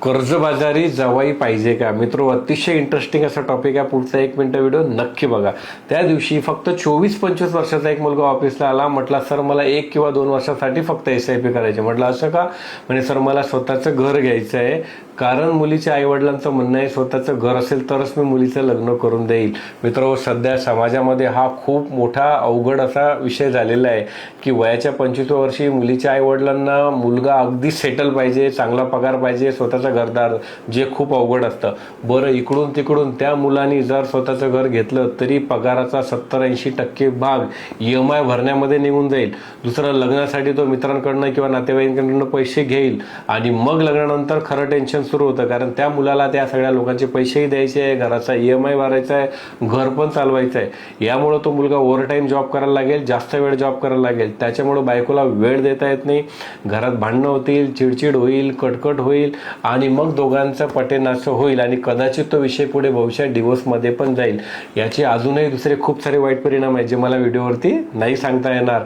कर्जबाजारी जवाई पाहिजे का? मित्र अतिशय इंटरेस्टिंग असा टॉपिक आहे. पुढचा एक मिनिट व्हिडिओ नक्की बघा. त्या दिवशी फक्त चोवीस पंचवीस वर्षाचा एक मुलगा ऑफिसला आला. म्हटला सर मला एक किंवा दोन वर्षासाठी फक्त एस आय पी करायचे. म्हटलं असं का? म्हणजे सर मला स्वतःचं घर घ्यायचं आहे. कारण मुलीच्या आईवडिलांचं म्हणणं आहे स्वतःचं घर असेल तरच मी मुलीचं लग्न करून देईल. मित्र सध्या समाजामध्ये हा खूप मोठा अवघड असा विषय झालेला आहे की वयाच्या पंचवीस वर्षी मुलीच्या आईवडिलांना मुलगा अगदी सेटल पाहिजे चांगला पगार पाहिजे स्वतःचा घरदार जे खूप अवघड असतं. बरं इकडून तिकडून त्या मुलांनी जर स्वतःचं घर घेतलं तरी पगाराचा सत्तर ऐंशी टक्के भाग ई एम आय भरण्यामध्ये निघून जाईल. दुसरं लग्नासाठी तो मित्रांकडनं किंवा नातेवाईकांकडनं पैसे घेईल आणि मग लग्नानंतर खरं टेन्शन सुरू होतं. कारण त्या मुलाला त्या सगळ्या लोकांचे पैसेही द्यायचे आहे घराचा ई एम आय भरायचा आहे घर पण चालवायचं आहे. यामुळं तो मुलगा ओव्हरटाईम जॉब करायला लागेल जास्त वेळ जॉब करायला लागेल. त्याच्यामुळं बायकोला वेळ देता येत नाही. घरात भांडणं होतील चिडचिड होईल कटकट होईल आणि आणि मग दोघांचं पटेनासं होईल आणि कदाचित तो विषय पुढे भविष्यात डिवोर्समध्ये पण जाईल. याचे अजूनही दुसरे खूप सारे वाईट परिणाम आहेत जे मला व्हिडिओवरती नाही सांगता येणार.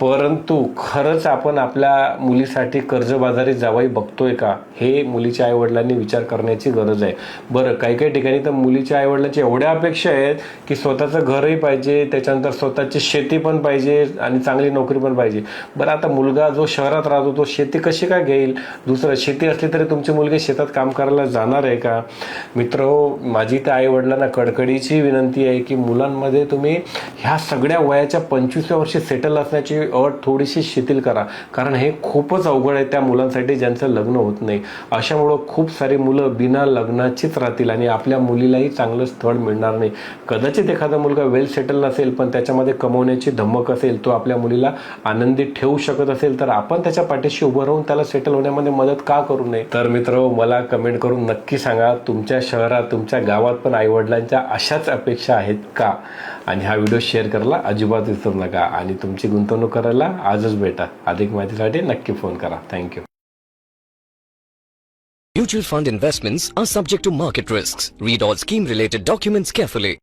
परंतु खरंच आपण आपल्या मुलीसाठी कर्जबाजारी जावाई बघतोय का? हे मुलीच्या आईवडिलांनी विचार करण्याची गरज आहे. बरं काही काही ठिकाणी तर मुलीच्या आईवडिलांची एवढ्या अपेक्षा आहेत की स्वतःचं घरही पाहिजे त्याच्यानंतर स्वतःची शेती पण पाहिजे आणि चांगली नोकरी पण पाहिजे. बरं आता मुलगा जो शहरात राहतो तो शेती कशी काय घेईल? दुसरं शेती असली तरी तुमची मुलगी शेतात काम करायला जाणार आहे का? मित्र हो माझी त्या आईवडिलांना कडकडीची विनंती आहे की मुलांमध्ये तुम्ही ह्या सगळ्या वयाच्या पंचवीसव्या वर्षी सेटल असण्याची अट थोडीशी शिथिल करा. कारण हे खूपच अवघड आहे त्या मुलांसाठी ज्यांचं लग्न होत नाही. अशामुळं खूप सारी मुलं बिना लग्नाचीच राहतील आणि आपल्या मुलीलाही चांगलं स्थळ मिळणार नाही. कदाचित एखादा मुलगा वेल सेटल नसेल पण त्याच्यामध्ये कमवण्याची धमक असेल तो आपल्या मुलीला आनंदी ठेवू शकत असेल तर आपण त्याच्या पाठीशी उभं राहून त्याला सेटल होण्यामध्ये मदत का करू नये? तर मित्र मला कमेंट करून नक्की सांगा तुमच्या शहरात तुमच्या गावात पण आईवडिलांच्या अशाच अपेक्षा आहेत का? आणि हा व्हिडिओ शेअर करायला अजिबात विसरू नका आणि तुमची गुंतवणूक करायला आजच भेटा अधिक माहितीसाठी नक्की फोन करा thank you Mutual fund investments are subject to market risks. Read all scheme related documents carefully.